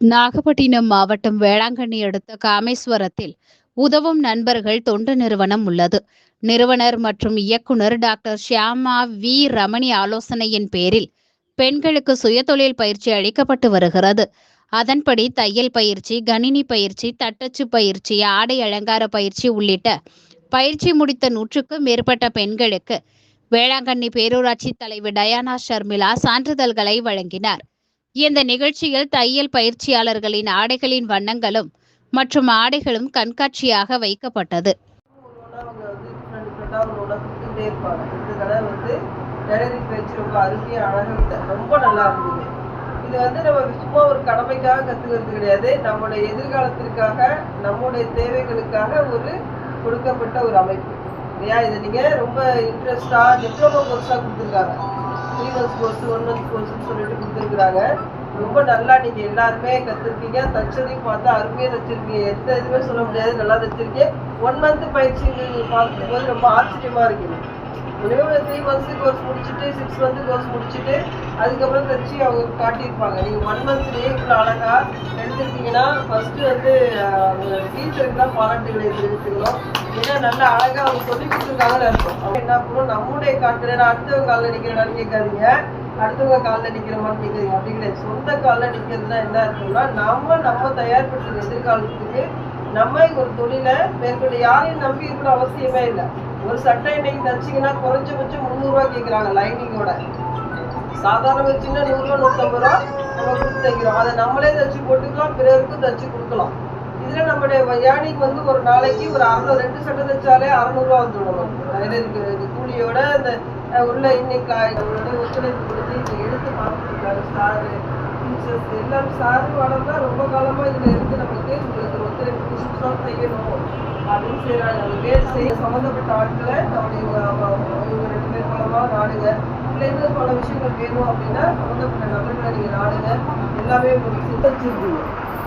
நாகப்பட்டினம் மாவட்டம் வேளாங்கண்ணி அடுத்த காமேஸ்வரத்தில் உதவும் நண்பர்கள் தொண்டு நிறுவனம் உள்ளது. நிறுவனர் மற்றும் இயக்குனர் டாக்டர் ஷியாமா வி. ரமணி ஆலோசனையின் பேரில் பெண்களுக்கு சுயதொழில் பயிற்சி அளிக்கப்பட்டு வருகிறது. அதன்படி தையல் பயிற்சி கணினி பயிற்சி தட்டச்சு பயிற்சி ஆடை அலங்கார பயிற்சி உள்ளிட்ட பயிற்சி முடித்த நூற்றுக்கும் மேற்பட்ட பெண்களுக்கு வேளாங்கண்ணி பேரூராட்சி தலைவர் டயானா ஷர்மிளா சான்றிதழ்களை வழங்கினார். இந்த நிகழ்ச்சியில் தையல் பயிற்சியாளர்களின் ஆடைகளின் வண்ணங்களும் மற்றும் ஆடைகளும் கண்காட்சியாக வைக்கப்பட்டது. வந்து வந்து ரொம்ப ரொம்ப நல்லா இருந்தது. இது வந்து நம்ம சும்மா ஒரு கடமைக்காக கற்றுக்கிறது கிடையாது. நம்மளுடைய எதிர்காலத்திற்காக நம்முடைய தேவைகளுக்காக ஒரு கொடுக்கப்பட்ட ஒரு அமைப்பு. இல்லையா? இதை நீங்கள் ரொம்ப இன்ட்ரெஸ்டாக டிப்ளமோ கோர்ஸாக கொடுத்துருக்காங்க. த்ரீ கோர்ஸ் ஒன் மந்த் கோர்ஸ்னு சொல்லிட்டு கொடுத்துருக்குறாங்க. ரொம்ப நல்லா நீங்கள் எல்லாருமே கற்றுருக்கீங்க தச்சதையும் பார்த்தா அருமையாக தச்சிருக்கீங்க. எந்த இதுவுமே சொல்ல முடியாது. நல்லா தச்சிருக்கீங்க. ஒன் மந்த் பயிற்சி பார்க்கும்போது ரொம்ப ஆச்சரியமாக இருக்குது மினிமம் த்ரீ மந்த்ஸு கோர்ஸ் முடிச்சுட்டு சிக்ஸ் மந்த்து கோர்ஸ் முடிச்சுட்டு அதுக்கப்புறம் தச்சு அவங்க காட்டியிருப்பாங்க. நீங்கள் ஒன் மந்த்லேயே இவ்வளோ அழகாக எடுத்துருக்கீங்கன்னா ஃபஸ்ட்டு வந்து டீச்சருக்கு தான் பாராட்டுகளை தெரிவித்துக்கணும் ஏன்னா நல்லா அழகாக அவங்க சொல்லி கொடுத்துருக்காங்கன்னு அர்த்தம் அவங்க என்ன பண்ணணும் நம்முடைய காட்டில் நான் அடுத்தவங்க காலில் நிற்கிறேன்னு கேட்காதீங்க. அடுத்தவங்க காலில் நிற்கிறோமான்னு கேட்குறீங்க அப்படி கிடையாது. சொந்த காலில் நிற்கிறதுனா என்ன இருக்குன்னா நம்ம நம்ம தயார்படுத்துகிற எதிர்காலத்துக்கு நம்ம ஒரு தொழிலை மேற்கொண்டு யாரையும் நம்பி இருக்கிற அவசியமே இல்லை. ஒரு சட்டை இன்னைக்கு தச்சிங்கன்னா குறைஞ்சபட்சம் முந்நூறுரூவா கேட்குறாங்க லைனிங்கோட. சாதாரண வச்சுன்னா நூறுரூவா நூற்றம்பது ரூபா நம்ம கொடுத்து தைக்கிறோம். அதை நம்மளே தச்சு போட்டுக்கலாம் பிறருக்கும் தச்சு கொடுக்கலாம். இதில் நம்மளுடைய யானைக்கு வந்து ஒரு நாளைக்கு ஒரு அறநூறு ரெண்டு சட்டை தைச்சாலே அறநூறுவா வந்துடும் நமக்கு இது கூலியோட அந்த அஹ், உள்ள இன்னைக்கு ஒத்துழைப்பு கொடுத்து இதை எடுத்து பார்த்துருக்காரு சாரு. டீச்சர்ஸ் எல்லாரும் சார் வளர்ந்தா ரொம்ப காலமாக இதில் இருந்து நமக்கு உங்களுக்கு ஒத்துழைப்பு புதுசாக செய்யணும். அப்படின்னு செய்கிறாங்க அந்த வேலை செய்ய சம்மந்தப்பட்ட ஆட்களை நம்முடைய இவங்க ரெண்டு பேர் மூலமாக நாடுங்க. இல்லை இன்னும் பல விஷயங்கள் வேணும் அப்படின்னா சம்மந்தப்பட்ட நபர்களை நீங்கள் நாடுங்க. எல்லாமே உங்களுக்கு தச்சிருக்கீங்க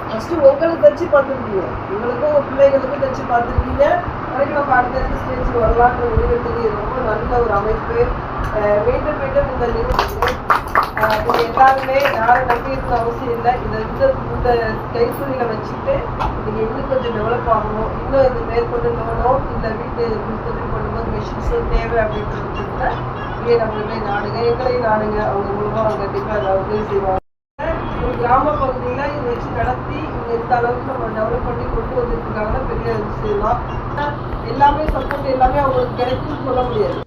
ஃபஸ்ட்டு உங்களுக்கு தச்சு பார்த்துருக்கீங்க. உங்களுக்கும் பிள்ளைகளுக்கும் தச்சு பார்த்துருக்கீங்க. வரைக்கும் நம்ம அடுத்தடுத்த ஸ்டேஜ் வரலாற்று முடிவெடுத்தது ரொம்ப நல்ல ஒரு அமைப்பு. மீண்டும் மீண்டும் இந்த நிகழ்ச்சி நீங்கள் எல்லாருமே யாரும் நம்பியிருக்க அவசியம் இல்லை. இதை இந்த இந்த கைசூரிகளை வச்சுட்டு நீங்கள் இன்னும் கொஞ்சம் டெவலப் ஆகணும். இன்னும் இது மேற்கொண்டு லோனோ இல்லை வீட்டு தொழில் பண்ணும்போது மிஷின்ஸும் தேவை அப்படின்ற பட்சத்தில் இங்கே நம்மளுமே நாடுங்க. எங்களையும் நாடுங்க. அவங்க மூலமாக அவங்க கண்டிப்பாக அதை உதவி செய்வாங்க. ஒரு கிராம பகுதியில் இதை வச்சு நடத்தி இங்கே இந்த அளவுக்கு நம்ம டெவலப் பண்ணி கொண்டு வந்துருக்காங்க பெரிய விஷயம் தான் எல்லாமே சப்போர்ட் எல்லாமே அவங்களுக்கு கிடைக்கும்னு சொல்ல முடியாது.